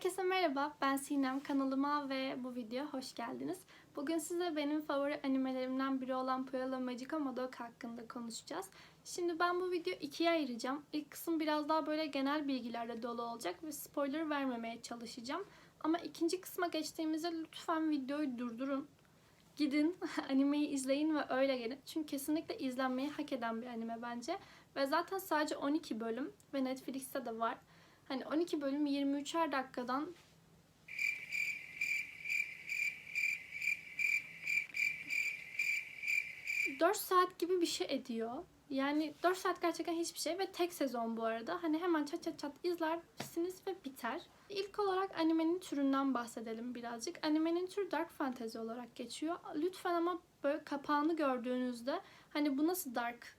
Herkese merhaba, ben Sinem. Kanalıma ve bu videoya hoş geldiniz. Bugün size benim favori animelerimden biri olan Puella Magica Madoka hakkında konuşacağız. Şimdi ben bu videoyu ikiye ayıracağım. İlk kısım biraz daha böyle genel bilgilerle dolu olacak ve spoiler vermemeye çalışacağım. Ama ikinci kısma geçtiğimizde lütfen videoyu durdurun. Gidin animeyi izleyin ve öyle gelin. Çünkü kesinlikle izlenmeyi hak eden bir anime bence. Ve zaten sadece 12 bölüm ve Netflix'te de var. Hani 12 bölüm 23'er dakikadan ...4 saat gibi bir şey ediyor. Yani 4 saat gerçekten hiçbir şey ve tek sezon bu arada. Hani hemen çat çat çat izlersiniz ve biter. İlk olarak animenin türünden bahsedelim birazcık. Animenin türü dark fantasy olarak geçiyor. Lütfen ama böyle kapağını gördüğünüzde hani bu nasıl dark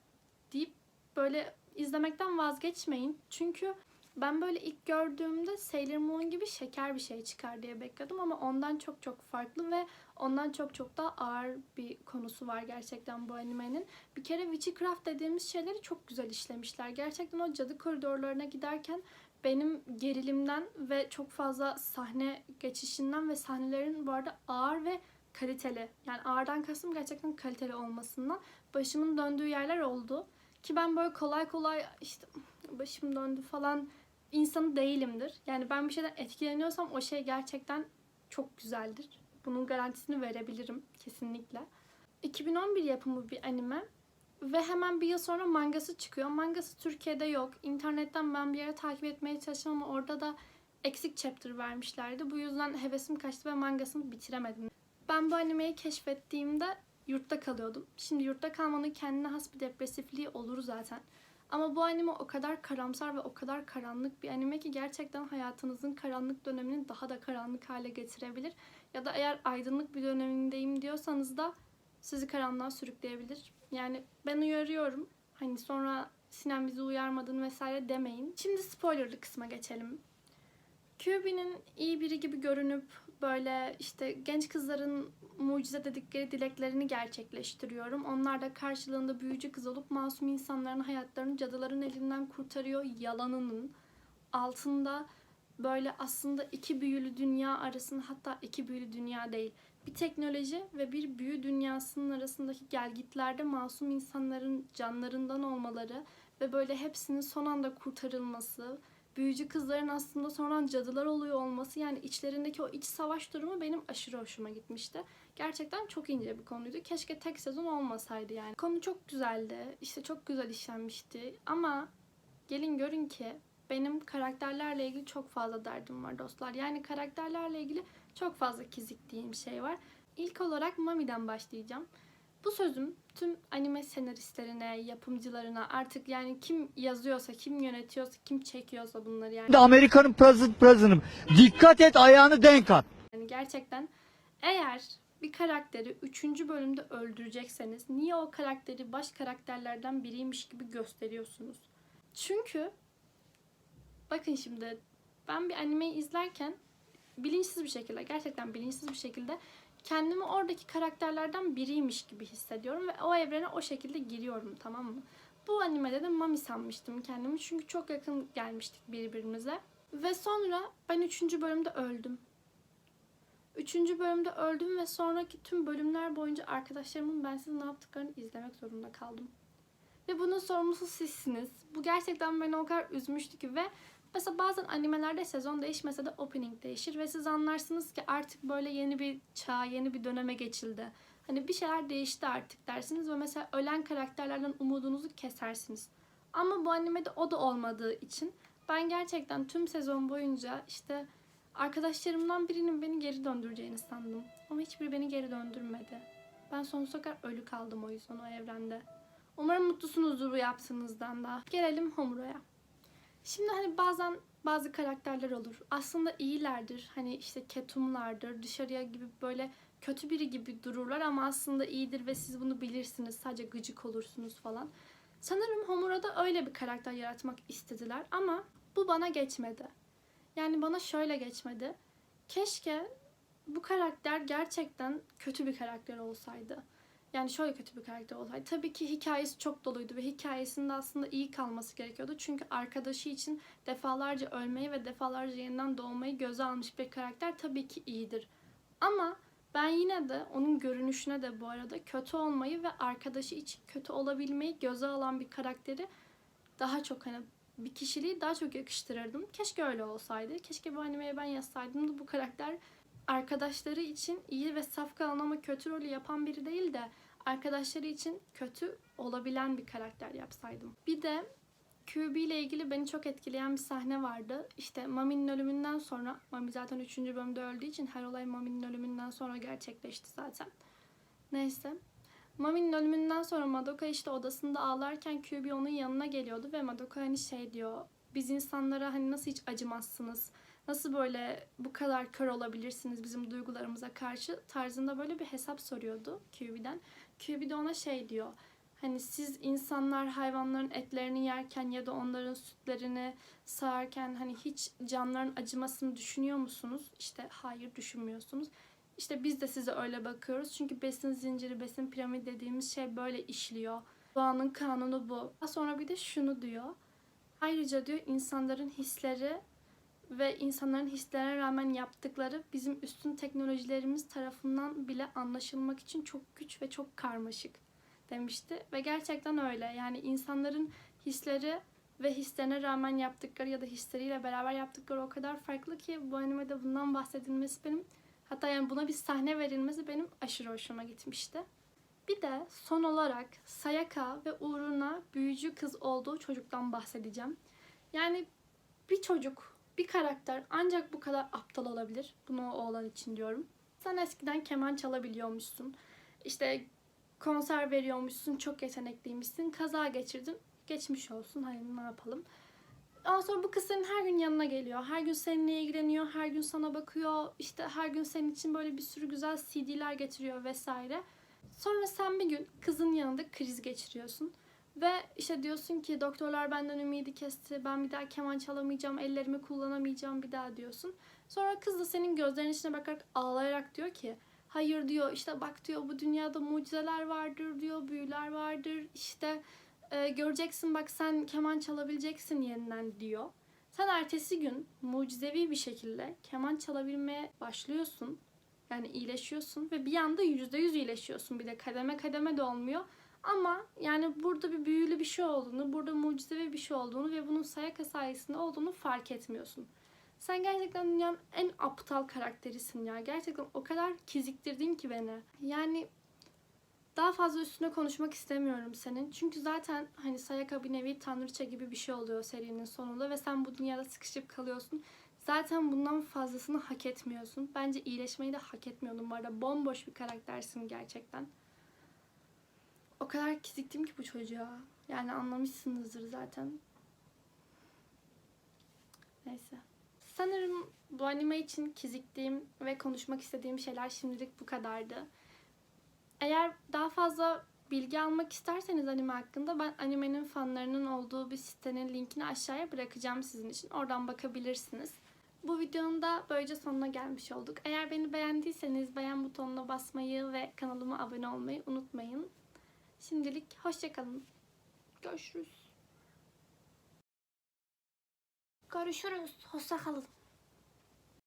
deyip böyle izlemekten vazgeçmeyin. Çünkü ben böyle ilk gördüğümde Sailor Moon gibi şeker bir şey çıkar diye bekledim ama ondan çok çok farklı ve ondan çok çok daha ağır bir konusu var gerçekten bu animenin. Bir kere witchcraft dediğimiz şeyleri çok güzel işlemişler. Gerçekten o cadı koridorlarına giderken benim gerilimden ve çok fazla sahne geçişinden ve sahnelerin bu arada ağır ve kaliteli. Yani ağırdan kastım gerçekten kaliteli olmasından başımın döndüğü yerler oldu. Ki ben böyle kolay kolay işte başım döndü falan insanı değilimdir. Yani ben bir şeyden etkileniyorsam o şey gerçekten çok güzeldir. Bunun garantisini verebilirim kesinlikle. 2011 yapımı bir anime ve hemen bir yıl sonra mangası çıkıyor. Mangası Türkiye'de yok. İnternetten ben bir yere takip etmeye çalıştım ama orada da eksik chapter vermişlerdi. Bu yüzden hevesim kaçtı ve mangasını bitiremedim. Ben bu animeyi keşfettiğimde yurtta kalıyordum. Şimdi yurtta kalmanın kendine has bir depresifliği olur zaten. Ama bu anime o kadar karamsar ve o kadar karanlık bir anime ki gerçekten hayatınızın karanlık dönemini daha da karanlık hale getirebilir. Ya da eğer aydınlık bir dönemindeyim diyorsanız da sizi karanlığa sürükleyebilir. Yani ben uyarıyorum. Hani sonra Sinem bizi uyarmadın vesaire demeyin. Şimdi spoilerlı kısma geçelim. QB'nin iyi biri gibi görünüp böyle işte genç kızların mucize dedikleri dileklerini gerçekleştiriyorum. Onlar da karşılığında büyücü kız olup masum insanların hayatlarını cadıların elinden kurtarıyor yalanının altında böyle aslında iki büyülü dünya arasında hatta iki büyülü dünya değil bir teknoloji ve bir büyü dünyasının arasındaki gelgitlerde masum insanların canlarından olmaları ve böyle hepsinin son anda kurtarılması, büyücü kızların aslında sonradan cadılar oluyor olması yani içlerindeki o iç savaş durumu benim aşırı hoşuma gitmişti. Gerçekten çok ince bir konuydu. Keşke tek sezon olmasaydı yani. Konu çok güzeldi. İşte çok güzel işlenmişti. Ama gelin görün ki benim karakterlerle ilgili çok fazla derdim var dostlar. Yani karakterlerle ilgili çok fazla kiziktiğim şey var. İlk olarak Mami'den başlayacağım. Bu sözüm tüm anime senaristlerine, yapımcılarına artık yani kim yazıyorsa, kim yönetiyorsa, kim çekiyorsa bunları yani. Amerika'nın president president'ım. Dikkat et ayağını denk at. Yani gerçekten eğer bir karakteri 3. bölümde öldürecekseniz niye o karakteri baş karakterlerden biriymiş gibi gösteriyorsunuz? Çünkü bakın şimdi ben bir animeyi izlerken bilinçsiz bir şekilde gerçekten bilinçsiz bir şekilde kendimi oradaki karakterlerden biriymiş gibi hissediyorum ve o evrene o şekilde giriyorum tamam mı? Bu animede de Mami sanmıştım kendimi çünkü çok yakın gelmiştik birbirimize. Ve sonra ben 3. bölümde öldüm. Üçüncü bölümde öldüm ve sonraki tüm bölümler boyunca arkadaşlarımın bensiz ne yaptıklarını izlemek zorunda kaldım. Ve bunun sorumlusu sizsiniz. Bu gerçekten beni o kadar üzmüştü ki ve mesela bazen animelerde sezon değişmese de opening değişir ve siz anlarsınız ki artık böyle yeni bir çağ, yeni bir döneme geçildi. Hani bir şeyler değişti artık dersiniz ve mesela ölen karakterlerden umudunuzu kesersiniz. Ama bu animede o da olmadığı için ben gerçekten tüm sezon boyunca işte Arkadaşlarımdan birinin beni geri döndüreceğini sandım. Ama hiçbiri beni geri döndürmedi. Ben sonsuza kadar ölü kaldım o yüzden o evrende. Umarım mutlusunuzdur bu yaptığınızdan da. Gelelim Homuro'ya. Şimdi hani bazen bazı karakterler olur. Aslında iyilerdir. Hani işte ketumlardır. Dışarıya gibi böyle kötü biri gibi dururlar ama aslında iyidir ve siz bunu bilirsiniz. Sadece gıcık olursunuz falan. Sanırım Homura'da öyle bir karakter yaratmak istediler ama bu bana geçmedi. Yani bana şöyle geçmedi. Keşke bu karakter gerçekten kötü bir karakter olsaydı. Yani şöyle kötü bir karakter olsaydı. Tabii ki hikayesi çok doluydu ve hikayesinde aslında iyi kalması gerekiyordu. Çünkü arkadaşı için defalarca ölmeyi ve defalarca yeniden doğmayı göze almış bir karakter tabii ki iyidir. Ama ben yine de onun görünüşüne de bu arada kötü olmayı ve arkadaşı için kötü olabilmeyi göze alan bir karakteri daha çok hani bir kişiliği daha çok yakıştırırdım. Keşke öyle olsaydı. Keşke bu animeye ben yazsaydım da bu karakter arkadaşları için iyi ve saf kalan ama kötü rolü yapan biri değil de arkadaşları için kötü olabilen bir karakter yapsaydım. Bir de QB ile ilgili beni çok etkileyen bir sahne vardı. İşte Mami'nin ölümünden sonra, Mami zaten 3. bölümde öldüğü için her olay Mami'nin ölümünden sonra gerçekleşti zaten. Neyse. Mami'nin ölümünden sonra Madoka işte odasında ağlarken QB onun yanına geliyordu ve Madoka hani şey diyor. Biz insanlara hani nasıl hiç acımazsınız? Nasıl böyle bu kadar kör olabilirsiniz bizim duygularımıza karşı tarzında böyle bir hesap soruyordu QB'den. QB de ona şey diyor. Hani siz insanlar hayvanların etlerini yerken ya da onların sütlerini sağarken hani hiç canların acımasını düşünüyor musunuz? İşte hayır düşünmüyorsunuz. İşte biz de size öyle bakıyoruz. Çünkü besin zinciri, besin piramidi dediğimiz şey böyle işliyor. Doğanın kanunu bu. Daha sonra bir de şunu diyor. Ayrıca diyor insanların hisleri ve insanların hislerine rağmen yaptıkları bizim üstün teknolojilerimiz tarafından bile anlaşılmak için çok güç ve çok karmaşık demişti. Ve gerçekten öyle. Yani insanların hisleri ve hislerine rağmen yaptıkları ya da hisleriyle beraber yaptıkları o kadar farklı ki bu animede bundan bahsedilmesi benim hatta yani buna bir sahne verilmesi benim aşırı hoşuma gitmişti. Bir de son olarak Sayaka ve uğruna büyücü kız olduğu çocuktan bahsedeceğim. Yani bir çocuk, bir karakter ancak bu kadar aptal olabilir. Bunu oğlan için diyorum. Sen eskiden keman çalabiliyormuşsun. İşte konser veriyormuşsun, çok yetenekliymişsin. Kaza geçirdin, geçmiş olsun. Hani ne yapalım. Ondan sonra bu kız senin her gün yanına geliyor. Her gün seninle ilgileniyor, her gün sana bakıyor. İşte her gün senin için böyle bir sürü güzel CD'ler getiriyor vesaire. Sonra sen bir gün kızın yanında kriz geçiriyorsun. Ve işte diyorsun ki doktorlar benden ümidi kesti. Ben bir daha keman çalamayacağım, ellerimi kullanamayacağım bir daha diyorsun. Sonra kız da senin gözlerinin içine bakarak ağlayarak diyor ki hayır diyor işte bak diyor bu dünyada mucizeler vardır diyor, büyüler vardır. İşte e, göreceksin bak sen keman çalabileceksin yeniden diyor. Sen ertesi gün mucizevi bir şekilde keman çalabilmeye başlıyorsun. Yani iyileşiyorsun ve bir anda yüzde yüz iyileşiyorsun. Bir de kademe kademe de olmuyor. Ama yani burada bir büyülü bir şey olduğunu, burada mucizevi bir şey olduğunu ve bunun Sayaka sayesinde olduğunu fark etmiyorsun. Sen gerçekten dünyanın en aptal karakterisin ya. Gerçekten o kadar kiziktirdin ki beni. Yani daha fazla üstüne konuşmak istemiyorum senin. Çünkü zaten hani Sayaka bir nevi tanrıça gibi bir şey oluyor serinin sonunda ve sen bu dünyada sıkışıp kalıyorsun. Zaten bundan fazlasını hak etmiyorsun. Bence iyileşmeyi de hak etmiyordun bu arada. Bomboş bir karaktersin gerçekten. O kadar kiziktim ki bu çocuğa. Yani anlamışsınızdır zaten. Neyse. Sanırım bu anime için kiziktiğim ve konuşmak istediğim şeyler şimdilik bu kadardı. Eğer daha fazla bilgi almak isterseniz anime hakkında ben animenin fanlarının olduğu bir sitenin linkini aşağıya bırakacağım sizin için. Oradan bakabilirsiniz. Bu videonun da böylece sonuna gelmiş olduk. Eğer beni beğendiyseniz beğen butonuna basmayı ve kanalıma abone olmayı unutmayın. Şimdilik hoşçakalın. Görüşürüz. Görüşürüz. Hoşça kalın.